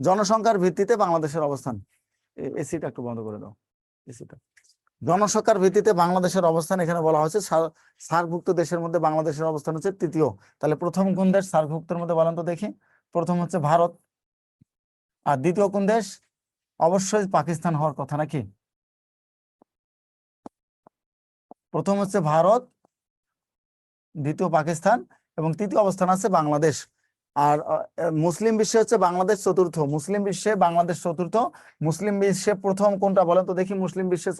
জনসংখ্যার ভিত্তিতে বাংলাদেশের অবস্থান। এসিটা একটু বন্ধ করে দাও। এসিটা জনসংখ্যার ভিত্তিতে বাংলাদেশের অবস্থান এখানে বলা হয়েছে সার্কভুক্ত দেশের মধ্যে বাংলাদেশের অবস্থান হচ্ছে তৃতীয়। তাহলে প্রথম কোন দেশ সার্কভুক্তের মধ্যে বলেন তো দেখি। প্রথম হচ্ছে ভারত। আর দ্বিতীয় কোন দেশ? অবশ্যই পাকিস্তান হওয়ার কথা নাকি? প্রথম হচ্ছে ভারত, দ্বিতীয় পাকিস্তান এবং তৃতীয় অবস্থান আছে বাংলাদেশ। আর মুসলিম বিশ্বে হচ্ছে বাংলাদেশ চতুর্থ। মুসলিম বিশ্বে বাংলাদেশ চতুর্থ। মুসলিম বিশ্বে প্রথম কোনটা বলেন তো দেখি মুসলিম বিশ্বে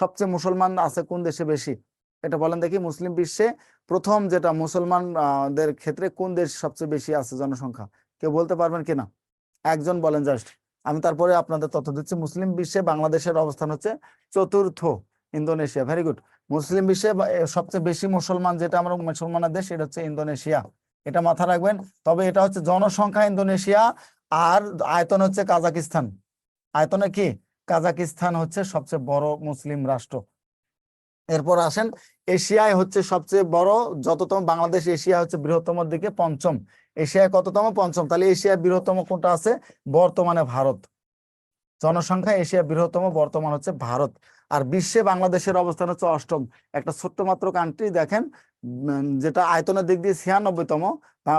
সবচেয়ে মুসলমান আছে কোন দেশে বেশি? এটা বলেন দেখি মুসলিম বিশ্বে প্রথম যেটা মুসলমান দের ক্ষেত্রে কোন দেশ সবচেয়ে বেশি আছে জনসংখ্যা? কেউ বলতে পারবেন কিনা? একজন বলেন জাস্ট আমি তারপরে আপনাদের তথ্য দিচ্ছি। মুসলিম বিশ্বে বাংলাদেশের অবস্থান হচ্ছে চতুর্থ ইন্দোনেশিয়া। ভেরি গুড মুসলিম বিশ্বে সবচেয়ে বেশি মুসলমান যেটা আমরা মুসলমানের দেশ এটা হচ্ছে ইন্দোনেশিয়া। এটা মাথা রাখবেন। তবে এটা হচ্ছে জনসংখ্যা ইন্দোনেশিয়া আর আয়তন হচ্ছে কাজাকিস্তান। আয়তনে কি? কাজাকিস্তান হচ্ছে সবচেয়ে বড় মুসলিম রাষ্ট্র। এরপর আসেন, এশিয়ায় হচ্ছে সবচেয়ে বড় যততম বাংলাদেশ, এশিয়া হচ্ছে বৃহত্তম দিকে পঞ্চম। এশিয়ায় কততম? পঞ্চম। তাহলে এশিয়ায় বৃহত্তম কোনটা আছে? বর্তমানে ভারত। জনসংখ্যা এশিয়া বৃহত্তম বর্তমান হচ্ছে ভারত। আর বিশ্বে বাংলাদেশের অবস্থান হচ্ছে অষ্টম। একটা ছোট্ট মাত্র কান্ট্রি দেখেন যেটা আয়তনের দিক দিয়ে ছিয়ানব্বইতম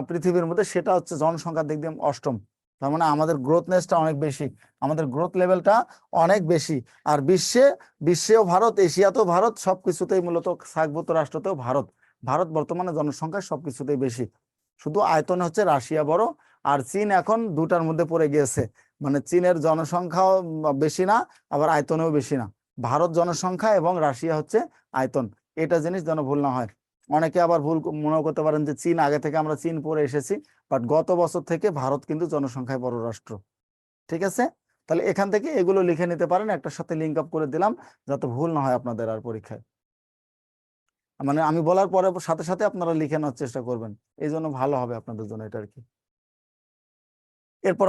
পৃথিবীর মধ্যে সেটা হচ্ছে জনসংখ্যার দিক দিয়ে অষ্টম। তার মানে আমাদের গ্রোথনেসটা অনেক বেশি, আমাদের গ্রোথ লেভেলটা অনেক বেশি। আর বিশ্বে, বিশ্বেও ভারত, এশিয়াতেও ভারত, সবকিছুতেই মূলত সার্কভূত রাষ্ট্রতেও ভারত। ভারত বর্তমানে জনসংখ্যা সবকিছুতেই বেশি। শুধু আয়তনে হচ্ছে রাশিয়া বড় আর চীন এখন দুটার মধ্যে পড়ে গিয়েছে। মানে চীনের জনসংখ্যাও বেশি না, আবার আয়তনেও বেশি না। ভারত জনসংখ্যা এবং রাশিয়া হচ্ছে আয়তন। এটা জিনিস যেন ভুল না হয়। অনেকে আবার ভুল মনে করতে পারেন যে চীন আগে থেকে আমরা চীন পরে এসেছি, বাট গত বছর থেকে ভারত কিন্তু জনসংখ্যায় বড় রাষ্ট্র ঠিক আছে? তাহলে এখান থেকে এগুলো লিখে নিতে পারেন, একটার সাথে লিঙ্ক আপ করে দিলাম, যাতে ভুল না হয় আপনাদের আর পরীক্ষায়। মানে আমি বলার পরে সাথে সাথে আপনারা লিখে নেওয়ার চেষ্টা করবেন। এই জন্য ভালো হবে আপনাদের জন্য এটা আর কি। এরপর